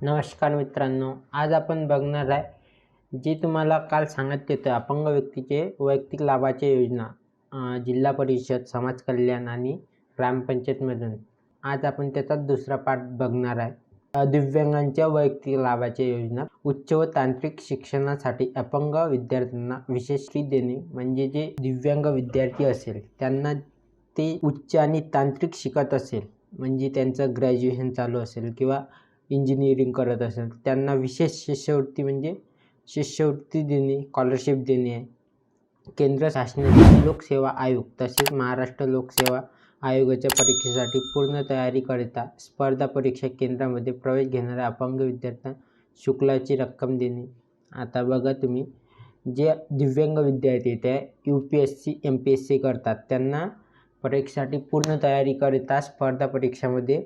नमस्कार मित्रांनो आज आपण बघणार आहे जे तुम्हाला काल सांगत होतं अपंग व्यक्तीचे वैयक्तिक लाभाच्या योजना जिल्हा परिषद समाज कल्याण आणि ग्रामपंचायतमधून आज आपण त्याचा दुसरा पार्ट बघणार आहे. दिव्यांगांच्या वैयक्तिक लाभाच्या योजना उच्च व तांत्रिक शिक्षणासाठी अपंग विद्यार्थ्यांना विशेष फी देणे म्हणजे जे दिव्यांग विद्यार्थी असेल त्यांना ते उच्च आणि तांत्रिक शिकत असेल म्हणजे त्यांचं ग्रॅज्युएशन चालू असेल किंवा इंजिनिअरिंग करत असेल त्यांना विशेष शिष्यवृत्ती म्हणजे शिष्यवृत्ती देणे स्कॉलरशिप देणे आहे. केंद्र शासनाचे लोकसेवा आयोग तसेच महाराष्ट्र लोकसेवा आयोगाच्या परीक्षेसाठी पूर्ण तयारीकरिता स्पर्धा परीक्षा केंद्रामध्ये प्रवेश घेणाऱ्या अपंग विद्यार्थ्यांना शुल्काची रक्कम देणे. आता बघा तुम्ही जे दिव्यांग विद्यार्थी ते U P S C M P S C करतात त्यांना परीक्षेसाठी पूर्ण तयारीकरिता स्पर्धा परीक्षामध्ये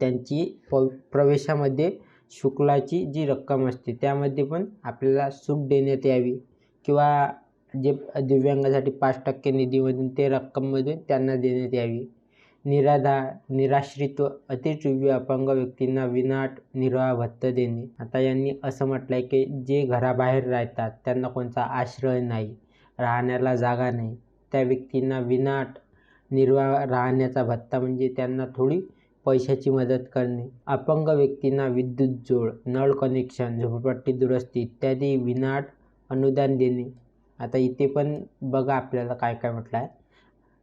त्यांची प प्रवेशामध्ये शुल्काची जी रक्कम असते त्यामध्ये पण आपल्याला सूट देण्यात यावी किंवा जे दिव्यांगासाठी पाच टक्के निधीमधून ते रक्कममधून त्यांना देण्यात यावी. निराधार निराश्रित व अपंग व्यक्तींना विनाट निर्वाह भत्ता देणे. आता यांनी असं म्हटलं आहे की जे घराबाहेर राहतात त्यांना कोणता आश्रय नाही राहण्याला जागा नाही. त्या व्यक्तींना विनाट निर्वाह राहण्याचा भत्ता म्हणजे त्यांना थोडी पैशाची मदत करणे. अपंग व्यक्तींना विद्युत जोड नळ कनेक्शन झोपडपट्टी दुरुस्ती इत्यादी विनाट अनुदान देणे. आता इथे पण बघा आपल्याला काय काय म्हटलं आहे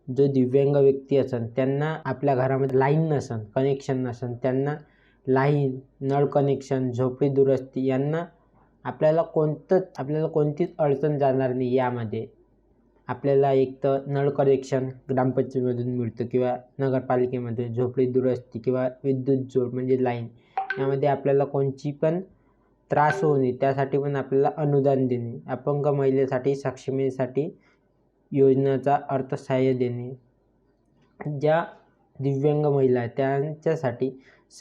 जो दिव्यांग व्यक्ती असन त्यांना आपल्या घरामध्ये लाईन नसन कनेक्शन नसन त्यांना लाईन नळ कनेक्शन झोपडी दुरुस्ती यांना आपल्याला कोणतंच आपल्याला कोणतीच अडचण जाणार नाही यामध्ये. आपल्याला एक तर नळ कनेक्शन ग्रामपंचायतीमधून मिळतं किंवा नगरपालिकेमध्ये झोपडी दुरुस्ती किंवा विद्युत जोड म्हणजे लाईन. यामध्ये आपल्याला कोणची पण त्रास होऊ नये त्यासाठी पण आपल्याला अनुदान देणे अपंग महिलेसाठी सक्षमीसाठी योजनेचा अर्थसहाय्य देणे. ज्या दिव्यांग महिला आहेत त्यांच्यासाठी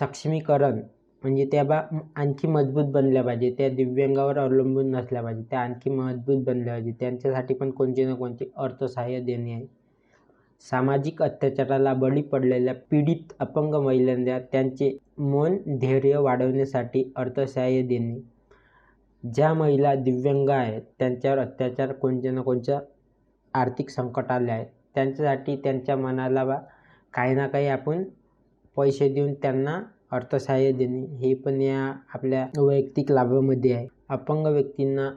सक्षमीकरण म्हणजे त्या बा आणखी मजबूत बनल्या पाहिजे. त्या दिव्यांगावर अवलंबून नसल्या पाहिजे. त्या आणखी मजबूत बनल्या पाहिजे. त्यांच्यासाठी पण कोणते ना कोणते अर्थसहाय्य देणे आहे. सामाजिक अत्याचाराला बळी पडलेल्या पीडित अपंग महिलांना त्यांचे मन धैर्य वाढवण्यासाठी अर्थसहाय्य देणे. ज्या महिला दिव्यांग आहेत त्यांच्यावर अत्याचार कोणत्या ना कोणत्या आर्थिक संकट आले आहेत त्यांच्यासाठी त्यांच्या मनाला बा काही ना काही आपण पैसे देऊन त्यांना अर्थसहाय्य देणे हे पण या आपल्या वैयक्तिक लाभामध्ये आहे. अपंग व्यक्तींना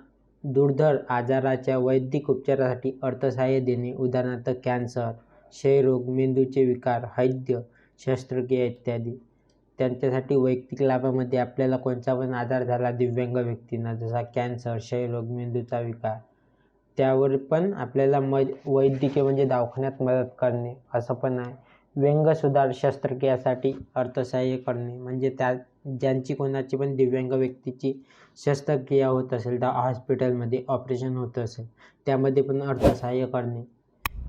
दुर्धर आजाराच्या वैद्यक उपचारासाठी अर्थसहाय्य देणे उदाहरणार्थ कॅन्सर क्षयरोग मेंदूचे विकार हैद्य शस्त्रक्रिया इत्यादी. त्यांच्यासाठी वैयक्तिक लाभामध्ये आपल्याला कोणता पण आजार झाला दिव्यांग व्यक्तींना जसा कॅन्सर क्षयरोग मेंदूचा विकार त्यावर पण आपल्याला म वैद्यकीय म्हणजे दवाखान्यात मदत करणे असं पण आहे. व्यंग सुधार शस्त्रक्रियासाठी अर्थसहाय्य करणे. म्हणजे त्या ज्यांची कोणाची पण दिव्यांग व्यक्तीची शस्त्रक्रिया होत असेल तर हॉस्पिटलमध्ये ऑपरेशन होत असेल त्यामध्ये पण अर्थसहाय्य करणे.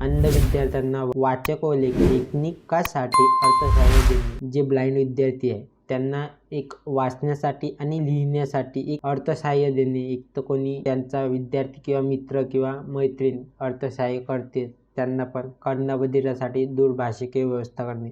अंध विद्यार्थ्यांना वाचक व लेखनिकासाठी अर्थसहाय्य देणे. जे ब्लाइंड विद्यार्थी आहे त्यांना एक वाचण्यासाठी आणि लिहिण्यासाठी एक अर्थसहाय्य देणे. एक तर कोणी त्यांचा विद्यार्थी किंवा मित्र किंवा मैत्रीण अर्थसहाय्य करते. त्यांना पण कर्णबधिरासाठी दूरभाषिकीय व्यवस्था करणे.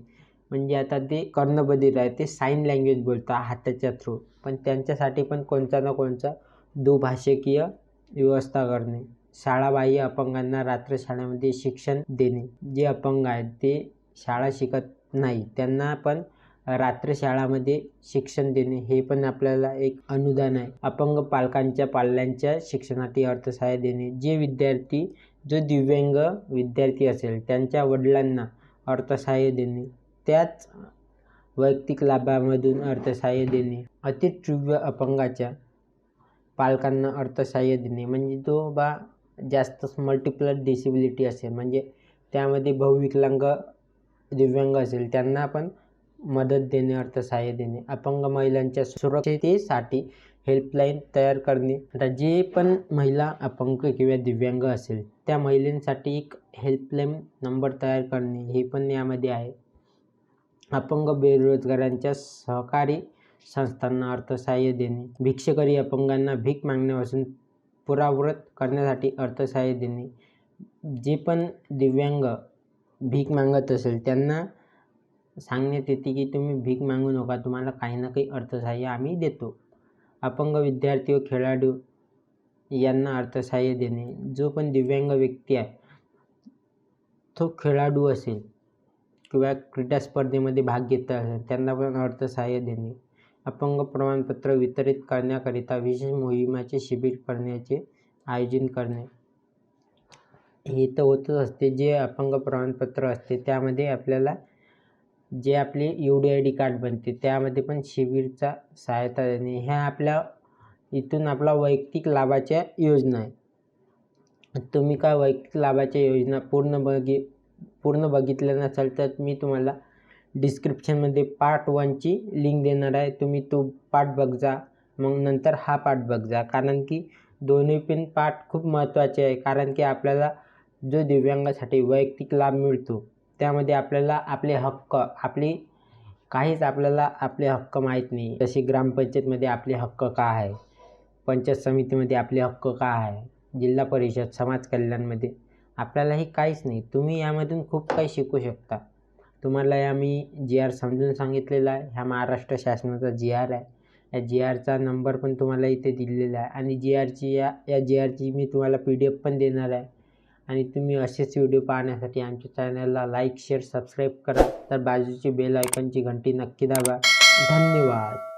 म्हणजे आता ते कर्णबधीर आहे ते साईन लँग्वेज बोलतात हाताच्या थ्रू पण त्यांच्यासाठी पण कोणता ना कोणता दुभाषिकीय व्यवस्था करणे. शाळाबाह्य अपंगांना रात्र शाळेमध्ये शिक्षण देणे. जे अपंग आहेत ते शाळा शिकत नाही. त्यांना पण रात्र शाळामध्ये शिक्षण देणे हे पण आपल्याला एक अनुदान आहे. अपंग पालकांच्या पाल्यांच्या शिक्षणासाठी अर्थसहाय्य देणे. जे विद्यार्थी जो दिव्यांग विद्यार्थी असेल त्यांच्या वडिलांना अर्थसहाय्य देणे त्याच वैयक्तिक लाभामधून अर्थसहाय्य देणे अतितीव्र अपंगाच्या पालकांना अर्थसहाय्य देणे म्हणजे जो बा जास्तच मल्टिपल डिसेबिलिटी असेल म्हणजे त्यामध्ये बहुविकलांग दिव्यांग असेल त्यांना पण मदत देणे अर्थसहाय्य देणे अपंग महिलांच्या सुरक्षिततेसाठी हेल्पलाईन तयार करणे. आता जे पण महिला अपंग किंवा दिव्यांग असेल त्या महिलांसाठी एक हेल्पलाईन नंबर तयार करणे हे पण यामध्ये आहे. अपंग बेरोजगारांच्या सहकारी संस्थांना अर्थसहाय्य देणे. भिक्षकरी अपंगांना भीक मागण्यापासून पुरावृत करण्यासाठी अर्थसहाय्य देणे. जे पण दिव्यांग भीक मागत असेल त्यांना सांगण्यात येते की तुम्ही भीक मागू नका तुम्हाला काही ना काही अर्थसहाय्य आम्ही देतो. अपंग विद्यार्थी व खेळाडू यांना अर्थसहाय्य देणे. जो पण दिव्यांग व्यक्ती आहे तो खेळाडू असेल किंवा क्रीडा स्पर्धेमध्ये भाग घेत असेल त्यांना पण अर्थसहाय्य देणे. अपंग प्रमाणपत्र वितरित करण्याकरिता विशेष मोहिमाचे शिबिर करण्याचे आयोजन करणे. हे तर होतच असते. जे अपंग प्रमाणपत्र असते त्यामध्ये आपल्याला जे आपले U D I D card बनते त्यामध्ये पण शिबिरचा सहायता देणे. ह्या आपल्या इथून आपला वैयक्तिक लाभाच्या योजना आहे तुम्ही काय वैयक्तिक लाभाच्या योजना पूर्ण बघि पूर्ण बघितल्या नसाल तर मी तुम्हाला डिस्क्रिप्शनमध्ये पार्ट वनची लिंक देणार आहे. तुम्ही तो पार्ट बघ जा मग नंतर हा पार्ट बघ जा कारण की दोन्ही पण पार्ट खूप महत्त्वाचे आहे. कारण की आपल्याला जो दिव्यांगासाठी वैयक्तिक लाभ मिळतो त्यामध्ये आपल्याला आपले हक्क आपली काहीच आपल्याला आपले हक्क माहीत नाही. तसे ग्रामपंचायतमध्ये आपले हक्क का आहे? पंचायत समितीमध्ये आपले हक्क का आहे? जिल्हा परिषद समाज कल्याणमध्ये आपल्याला हे काहीच नाही. तुम्ही यामधून खूप काही शिकू शकता. तुम्हाला या मी जी आर समजून सांगितलेला आहे. ह्या महाराष्ट्र शासनाचा जी आर आहे. या जी आरचा नंबर पण तुम्हाला इथे दिलेला आहे. आणि जी आरची या या जी आरची मी तुम्हाला पी डी एफ पण देणार आहे. आणि तुम्ही असेच व्हिडिओ पाहण्यासाठी आमच्या चॅनलला लाईक शेअर सबस्क्राईब करा. तर बाजूची बेल आयकॉनची घंटी नक्की दाबा. धन्यवाद.